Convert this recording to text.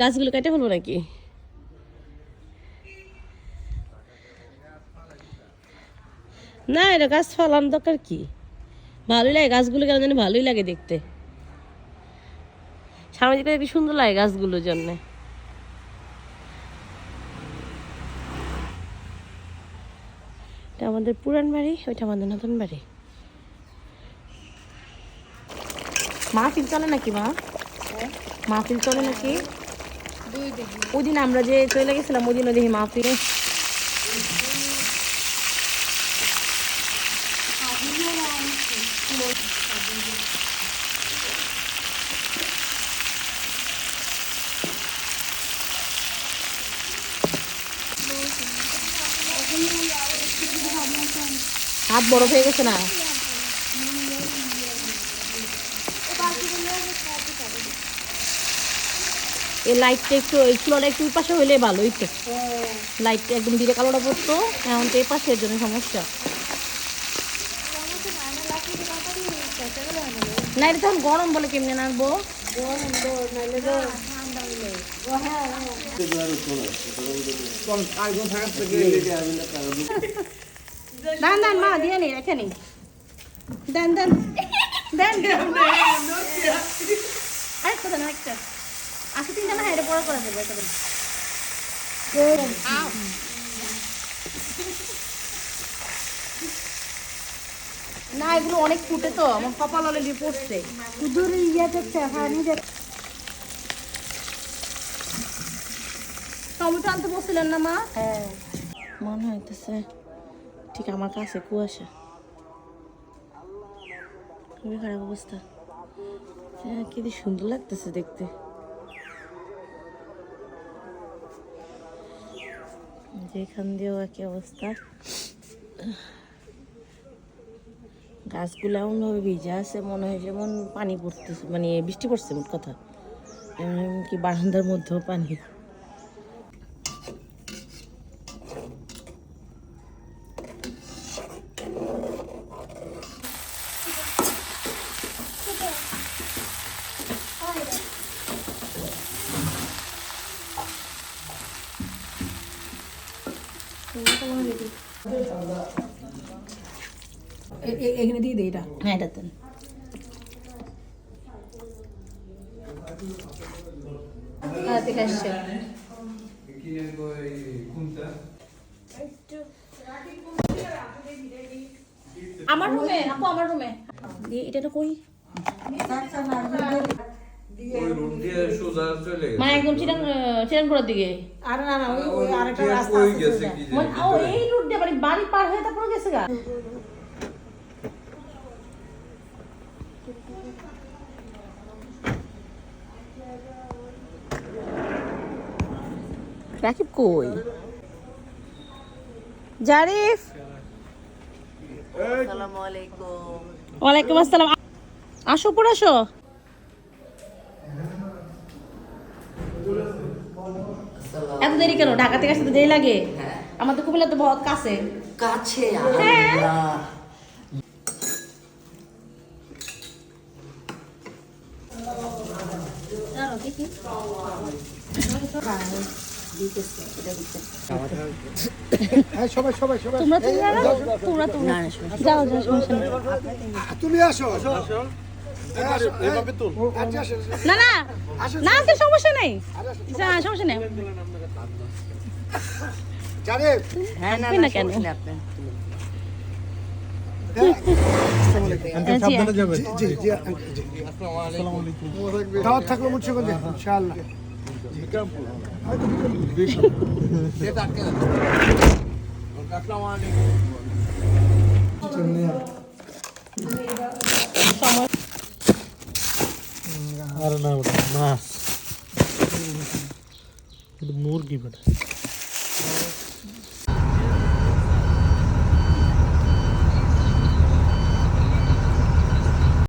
গাছগুলো কেটে ফেলব নাকি? না, এটা গাছ ফলানোর দরকার কি? ভালোই লাগে গাছগুলো কেন জানি ভালোই লাগে দেখতে। সামাজিক কি সুন্দর লাগে গাছগুলোর জন্য। এটা আমাদের পুরান বাড়ি, ওইটা আমাদের নতুন বাড়ি। মাহফিল চলে নাকি, মা? মাহফিল চলে নাকি? ওই দিন আমরা যে চলে গেছিলাম ওই দিনও দেখি মাহফিল হাত বড় হয়ে গেছে না? এই লাইটটা একটু এই চুলাটা একটু পাশে হইলে ভালো হইতো লাইটটা একদম দিলে কালোটা পড়তো এখন তো এই পাশে এর জন্য সমস্যা। না এটা তখন গরম বলে কেমনে নাড়বো? দেন দেন মা দিয়ে নি রেখে নি দেন। দেন দেন। আরেকটা দেন আরেকটা আশি তিনটা না এটা পড়া করা যাবে এটা না এগুলো অনেক ফুটে তো আমার কপাল অলরেডি পড়ছে দূর ইয়ে দেখছে পানি দেখ টমেটো আনতে বসছিলেন না মা? হ্যাঁ। মনে হইতেছে ঠিক আমার কাছে কুয়াশা। খুবই খারাপ অবস্থা। হ্যাঁ কি সুন্দর লাগতেছে দেখতে। যেখান দিয়েও একই অবস্থা। গাছগুলো এমনভাবে ভিজা আছে, মনে হয় যেমন পানি পড়তেছে মানে বৃষ্টি পড়ছে মোট কথা। কি বারান্দার মধ্যেও পানি। এখানে দিয়ে দে এটা হ্যাঁ এটা দেন ঠিক আছে আমার রুমে আপু আমার রুমে দিয়ে এটা তো মানে একদম দিকে। আর না না ওই ওই আরেকটা রাস্তা আছে গেছে সোজা। কি মানে। এই রুট দিয়ে বাড়ি পার হয়ে তারপরে গেছে গা। রাকিব কই? জারিফ? ওয়ালাইকুম আসসালাম। আসো পর আসো। এত দেরি কেন ঢাকা থেকে আসতে তো দেরি লাগে আমাদের কুমিল্লা তো বহুত কাছে কাছে হ্যাঁ। আল্লাহ। তোমরা তোমরা না? তোমরা তোমরা যাও যাও তুমি আসো না না না আজকে সমস্যা নেই। সমস্যা নেই। হ্যাঁ না আপনি না না কেন? জি জি দাওয়াত থাকল মুন্সিগঞ্জে ইনশাআল্লাহ। আরে ആരെണ്ണ ഇവിടെ മാസ് ഇത് മൂർഗി ഇവിടെ